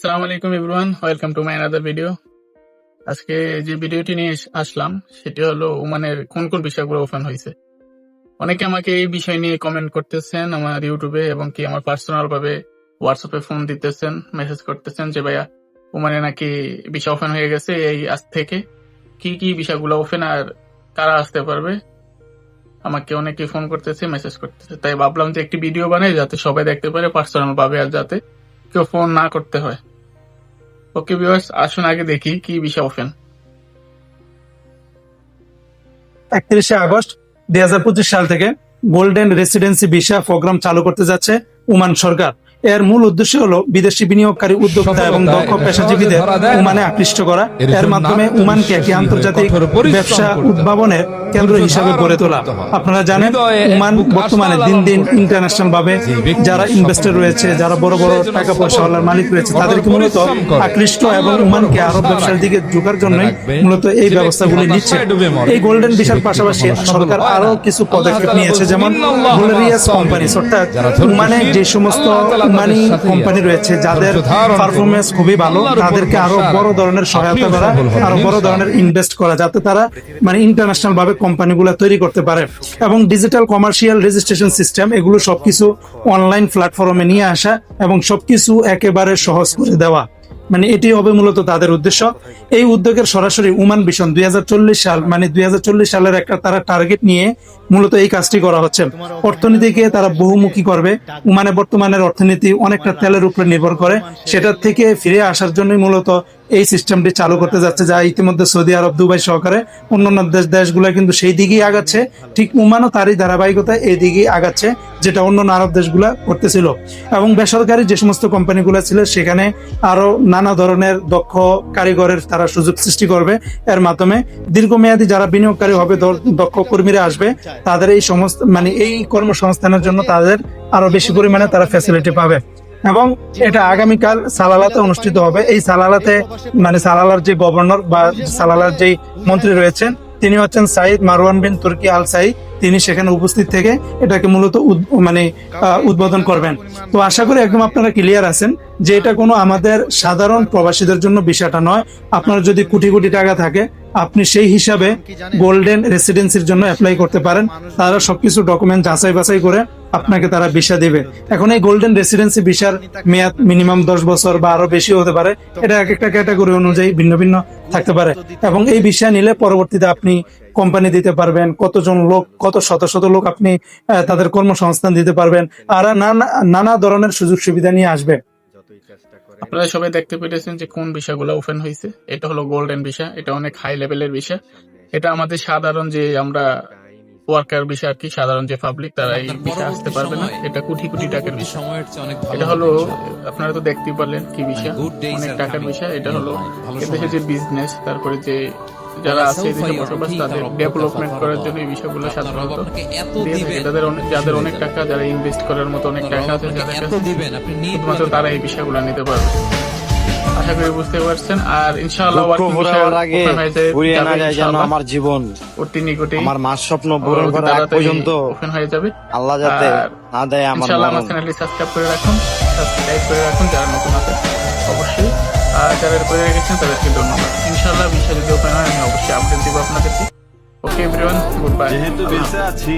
সালাম আলাইকুম everyone welcome to my another video আজকে যে ভিডিওটি নিয়ে আসলাম, সেটি হলো ওমানের কোন কোন বিষয়গুলো ওপেন হয়েছে। অনেকে আমাকে এই বিষয় নিয়ে কমেন্ট করতেছেন আমার ইউটিউবে এবং কি আমার পার্সোনাল ভাবে হোয়াটসঅ্যাপে ফোন দিতেছেন মেসেজ করতেছেন যে, ভাইয়া, ওমানে নাকি বিষয় ওপেন হয়ে গেছে এই আজ থেকে। কি কি বিষয়গুলো ওপেন আর কারা আসতে পারবে? আমাকে অনেকে ফোন করতেছে মেসেজ করতেছে। তাই ভাবলাম যে একটি ভিডিও বানাই যাতে সবাই দেখতে পারে পার্সোনাল ভাবে আর যাতে কেউ ফোন না করতে হয়। ওকে ভিউয়ার্স আসুন আগে দেখি কি বিষয় ওপেন একত্রিশে আগস্ট দুই হাজার পঁচিশ সাল থেকে গোল্ডেন রেসিডেন্সি ভিসা প্রোগ্রাম চালু করতে যাচ্ছে উমান সরকার। এর মূল উদ্দেশ্য হলো বিদেশি বিনিয়োগকারী উদ্যোক্তা এবং দক্ষ পেশাজীবীদের ওমানে আকৃষ্ট করা। এর মাধ্যমে ওমানকে একটি আন্তর্জাতিক ব্যবসা উদ্ভাবনের কেন্দ্র হিসাবে গড়ে তোলা। আপনারা জানেন ওমান বর্তমানে দিন দিন ইন্টারন্যাশনাল ভাবে যারা ইনভেস্টর রয়েছে যারা বড় বড় টাকা পয়সাওয়ালার মালিক রয়েছে তাদেরকে মূলত আকৃষ্ট এবং উমানকে আরও ব্যবসার দিকে ঢোকার জন্য মূলত এই ব্যবস্থাগুলি নিচ্ছে। এই গোল্ডেন ভিসার পাশাপাশি সরকার আরও কিছু পদক্ষেপ নিয়েছে যেমন কোম্পানি অর্থাৎ মানে যে সমস্ত মানি কোম্পানি রয়েছে যাদের পারফরমেন্স খুবই ভালো তাদেরকে আরও বড় ধরনের সহায়তা করা আরও বড় ধরনের ইনভেস্ট করা যাতে তারা মানে ইন্টারন্যাশনাল ভাবে কোম্পানিগুলো তৈরি করতে পারে। এবং ডিজিটাল কমার্শিয়াল রেজিস্ট্রেশন সিস্টেম এগুলো সবকিছু অনলাইন প্ল্যাটফর্মে নিয়ে আসা এবং সবকিছু একেবারে সহজ করে দেওয়া। মানে এটি হবে মূলত তাদের উদ্দেশ্য। এই উদ্যোগের সরাসরি উমান ভিশন দুই সাল মানে দুই হাজার চল্লিশ সালের একটা তারা টার্গেট নিয়ে মূলত এই কাজটি করা হচ্ছে। অর্থনীতিকে তারা বহুমুখী করবে। উমানে বর্তমানের অর্থনীতি অনেকটা তেলের উপরে নির্ভর করে। সেটার থেকে ফিরে আসার জন্যই মূলত এই সিস্টেমটি চালু করতে যাচ্ছে, যা ইতিমধ্যে সৌদি আরব, দুবাই সহকারে অন্যান্য দেশ দেশগুলো কিন্তু সেই দিকেই আগাচ্ছে। ঠিক উমানও তারই ধারাবাহিকতা এই দিকেই আগাচ্ছে, যেটা অন্যান্য আরব দেশগুলা করতেছিল। এবং বেসরকারি যে সমস্ত কোম্পানিগুলো ছিল, সেখানে আরও নানা ধরনের দক্ষ কারিগরের তারা সুযোগ সৃষ্টি করবে। এর মাধ্যমে দীর্ঘমেয়াদী যারা বিনিয়োগকারী হবে দক্ষ কর্মীরা আসবে, তাদের এই সমস্ত মানে এই কর্মসংস্থানের জন্য তাদের আরও বেশি পরিমাণে তারা ফ্যাসিলিটি পাবে। এবং এটা আগামীকাল সালালাতে অনুষ্ঠিত হবে। এই সালালাতে মানে সালালার যে গভর্নর বা সালালার যে মন্ত্রী রয়েছেন, তিনি হচ্ছেন সাইদ মারওয়ান বিন তুর্কি আল সাইদ। তিনি সেখানে উপস্থিত থেকে এটাকে মূলত মানে উদ্বোধন করবেন। তো আশা করি একদম আপনারা ক্লিয়ার আছেন যে এটা কোনো আমাদের সাধারণ প্রবাসীদের জন্য বিষয়টা নয়। আপনার যদি কোটি কোটি টাকা থাকে, আপনি সেই হিসাবে গোল্ডেন রেসিডেন্সির জন্য অ্যাপ্লাই করতে পারেন। তারা সবকিছু ডকুমেন্ট যাচাই বাছাই করে আপনাকে তারা ভিসা দিবে। এখন এই গোল্ডেন রেসিডেন্সি ভিসার মেয়াদ মিনিমাম দশ বছর বা আরও বেশি হতে পারে। এটা এক একটা ক্যাটাগরি অনুযায়ী ভিন্ন ভিন্ন থাকতে পারে। এবং এই ভিসা নিলে পরবর্তীতে আপনি কোম্পানি দিতে পারবেন। কতজন লোক, কত শত শত লোক আপনি তাদের কর্মসংস্থান দিতে পারবেন। আর নানা ধরনের সুযোগ সুবিধা নিয়ে আসবে। আপনারা সবাই দেখতে পেরেছেন যে কোন বিষয়গুলো ওপেন হয়েছে। এটা হলো গোল্ডেন ভিসা। এটা অনেক হাই লেভেলের ভিসা। এটা আমাদের সাধারণ যে আমরা ওয়ার্কার বিষয় আর কি সাধারণ যে পাবলিক তারা এই বিষয় আসতে পারবে না। এটা কোটি কোটি টাকার বিষয় এটা হলো আপনারা তো দেখতেই পারলেন কি বিষয় অনেক টাকার বিষয় এটা হলো এদেশে যে বিজনেস তারপরে যে যারা আছে এদেশে বসবাস তাদের ডেভেলপমেন্ট করার জন্য এই বিষয়গুলো সাধারণত যাদের অনেক যাদের অনেক টাকা যারা ইনভেস্ট করার মতো অনেক টাকা আছে যাদের কাছে শুধুমাত্র তারা এই বিষয়গুলো নিতে পারবে। আশা করি বুঝতে পারছেন। আর ইনশাআল্লাহ লক্ষ্য ফুরাবার আগে ফুরিয়ে না যায় যেন আমার জীবন অতি নিকটেই আমার মাস স্বপ্ন পূরণ করার আগ পর্যন্ত open হয়ে যাবে। আল্লাহ যাতে না দেয় আমার ইনশাআল্লাহ আমার চ্যানেলটি সাবস্ক্রাইব করে রাখুন সাবস্ক্রাইব করে রাখুন যারা নতুন আছে অবশ্যই। আর যারা করে রেখেছেন তাদেরকে ধন্যবাদ। ইনশাআল্লাহ বিষয় যদি ওপেন হয় আমি অবশ্যই আপডেট দিব আপনাদেরকে। ওকে এভরিওয়ান গুড বাই যেহেতু বেঁচে আছি